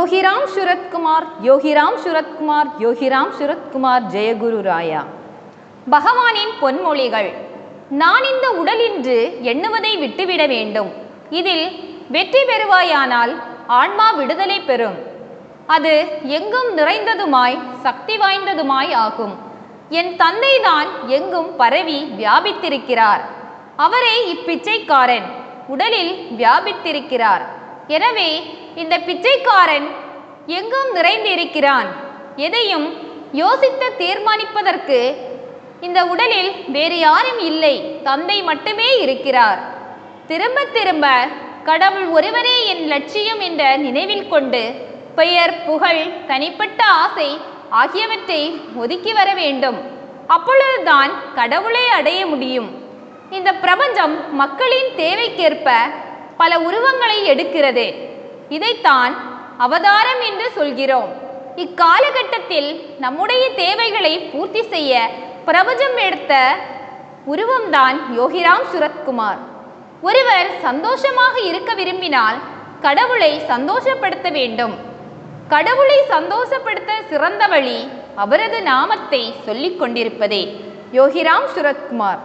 யோகிராம் சுரத்குமார் யோகிராம் சுரத்குமார் யோகிராம் சுரத்குமார் ஜெயகுரு ராயா. பகவானின் பொன்மொழிகள் நான் இந்த உடலின்று எண்ணுவதை விட்டுவிட வேண்டும். இதில் வெற்றி பெறுவாயானால் ஆன்மா விடுதலை பெறும். அது எங்கும் நிறைந்ததுமாய் சக்தி வாய்ந்ததுமாய் ஆகும். என் தந்தைதான் எங்கும் பரவி வியாபித்திருக்கிறார். அவரே இப்பிச்சைக்காரன். உடலில் வியாபித்திருக்கிறார். எனவே இந்த பிச்சைக்காரன் எங்கும் நிறைந்திருக்கிறான் எதையும் யோசித்து தீர்மானிப்பதற்கு இந்த உடலில் வேறு யாரும் இல்லை. தந்தை மட்டுமே இருக்கிறார். திரும்ப திரும்ப கடவுள் ஒருவரே என் லட்சியம் என்ற நினைவில் கொண்டு பெயர் புகழ் தனிப்பட்ட ஆசை ஆகியவற்றை ஒதுக்கி வர வேண்டும். அப்பொழுதுதான் கடவுளை அடைய முடியும். இந்த பிரபஞ்சம் மக்களின் தேவைக்கேற்ப பல உருவங்களை எடுக்கிறது. இதைத்தான் அவதாரம் என்று சொல்கிறோம். இக்காலகட்டத்தில் நம்முடைய தேவைகளை பூர்த்தி செய்ய பிரபஞ்சம் எடுத்த உருவம்தான் யோகிராம் சுரத்குமார். ஒருவர் சந்தோஷமாக இருக்க விரும்பினால் கடவுளை சந்தோஷப்படுத்த வேண்டும். கடவுளை சந்தோஷப்படுத்த சிறந்த வழி அவரது நாமத்தை சொல்லிக் கொண்டிருப்பதே யோகிராம் சுரத்குமார்.